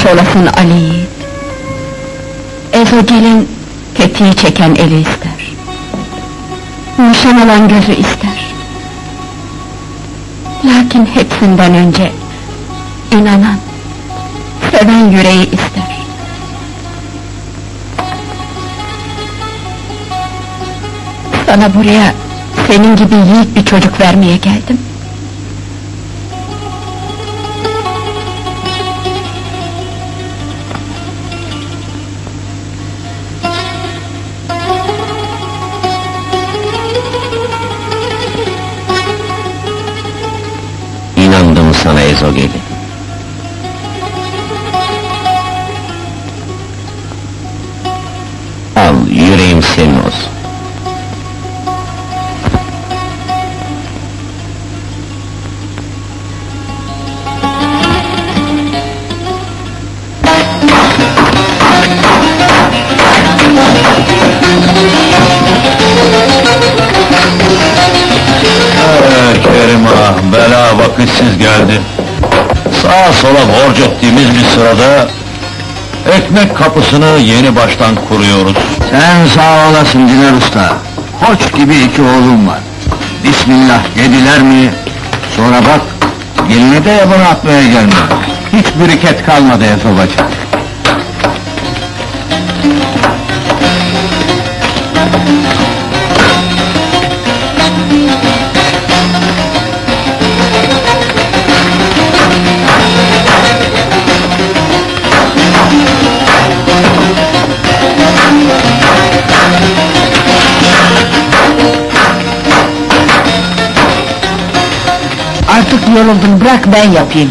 görmüş olasın Ali Yiğit. Ezo gelin tetiği çeken eli ister. Nişan alan gözü ister. Lakin hepsinden önce inanan, seven yüreği ister. Sana buraya senin gibi yiğit bir çocuk vermeye geldim. Senin olsun. Ee, Kerim bela vakitsiz geldi. Sağa sola borç ettiğimiz bir sırada... ...ekmek kapısını yeni baştan kuruyoruz. Sen sağ olasın Dinar Usta. Koç gibi iki oğlum var. Bismillah dediler mi? Sonra bak, geline de yabanı atmaya gelmiyor. Hiç biriket kalmadı ya sobacı. Artık yoruldum, bırak ben yapayım.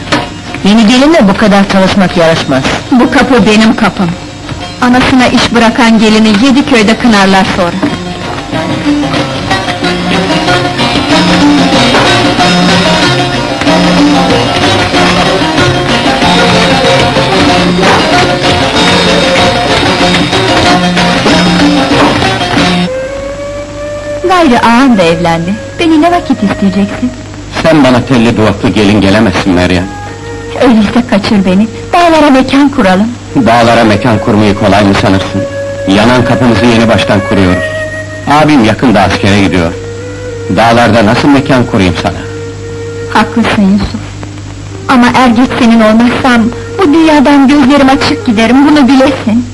Yeni gelinle bu kadar çalışmak yaraşmaz. Bu kapı benim kapım. Anasına iş bırakan gelini yedi köyde kınarlar sonra. Gayrı ağam da evlendi. Beni ne vakit isteyeceksin? Sen bana telli duvaklı gelin gelemezsin Meryem. Öyleyse kaçır beni, dağlara mekan kuralım. Dağlara mekan kurmayı kolay mı sanırsın? Yanan kapımızı yeni baştan kuruyoruz. Abim yakında askere gidiyor. Dağlarda nasıl mekan kurayım sana? Haklısın Yusuf. Ama er geç senin olmazsam, bu dünyadan gözlerim açık giderim, bunu bilesin.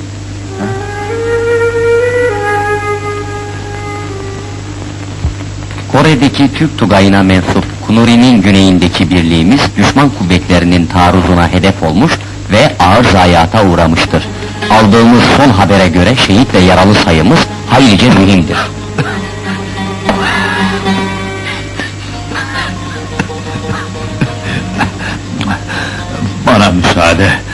Kore'deki Türk Tugayı'na mensup Kunuri'nin güneyindeki birliğimiz düşman kuvvetlerinin taarruzuna hedef olmuş ve ağır zayiata uğramıştır. Aldığımız son habere göre şehit ve yaralı sayımız haylice mühimdir. Bana müsaade.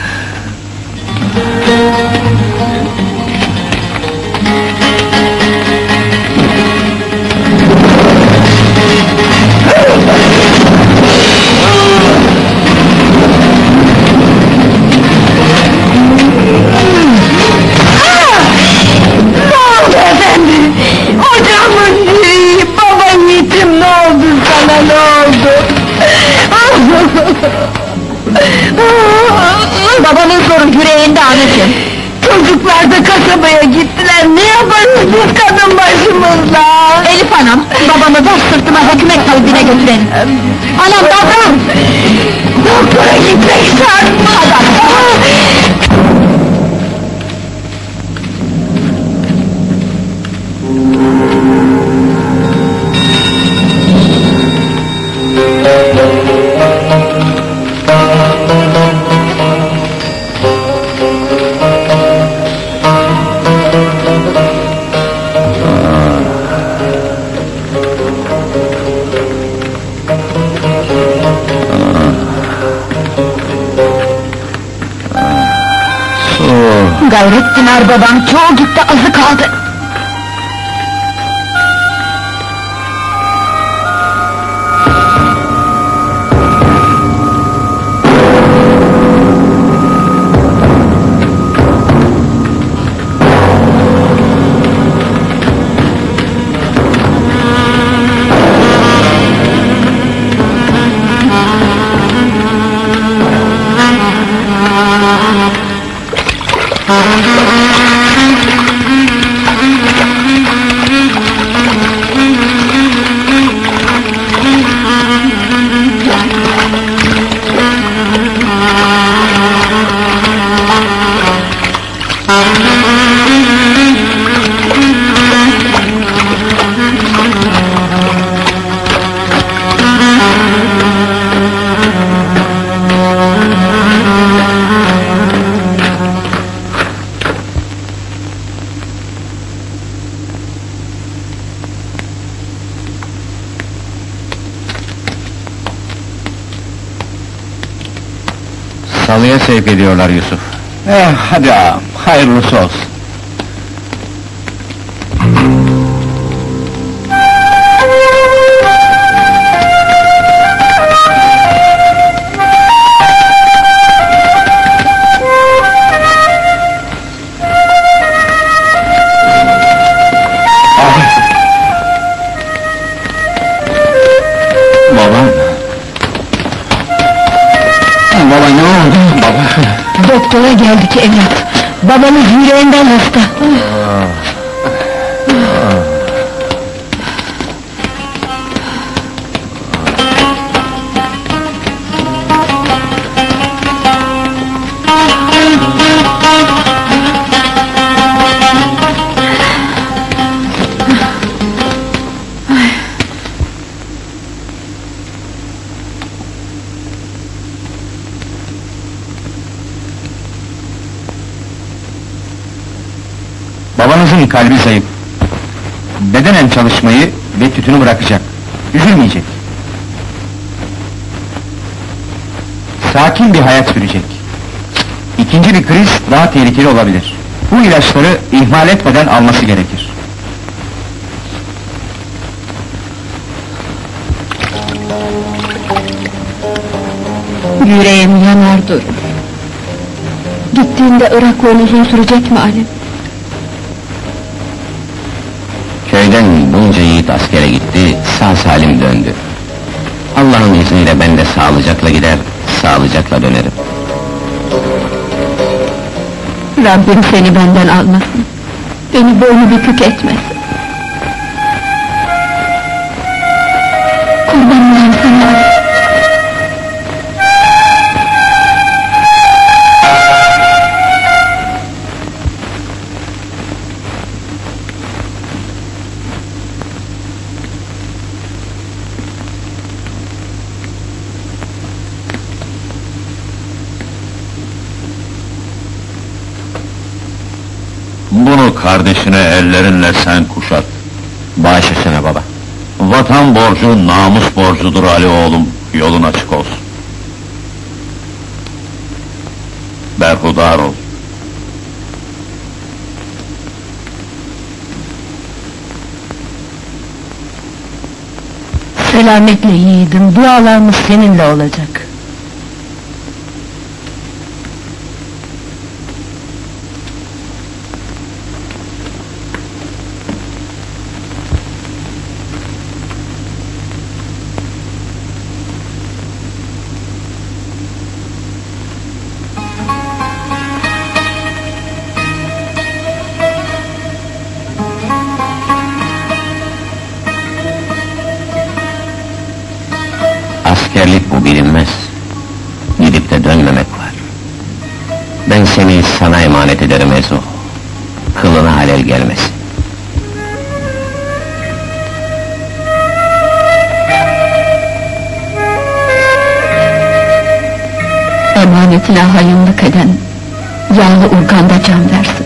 Ver sırtıma hükümet talibine götürelim. Anam davran! Doktora gitmek şart mı? Gayrettin er babam çoğu gitti azı kaldı. Sevk ediyorlar Yusuf. Eh, hadi ağam, hayırlısı olsun. Doktora geldik evlat. Babanız yüreğinden hasta. Babanızın kalbi zayıf. Bedenen çalışmayı ve tütünü bırakacak. Üzülmeyecek. Sakin bir hayat sürecek. İkinci bir kriz daha tehlikeli olabilir. Bu ilaçları ihmal etmeden alması gerekir. Yüreğim yanar durur. Gittiğinde Irak uzun sürecek mi Ali? Köyden bunca yiğit askere gitti, sağ salim döndü. Allah'ın izniyle ben de sağlıcakla gider, sağlıcakla dönerim. Rabbim seni benden almasın. Beni boynu bükük etmesin. Kardeşine ellerinle sen kuşat. Baş üstüne baba. Vatan borcu namus borcudur Ali oğlum. Yolun açık olsun. Berhudar ol. Selametle yiğidim, dualarımız seninle olacak. Bilinmez. Gidip de dönmemek var. Ben seni sana emanet ederim Ezo. Kılına halel gelmesin. Emanetine hayınlık eden, yağlı urganda can versin.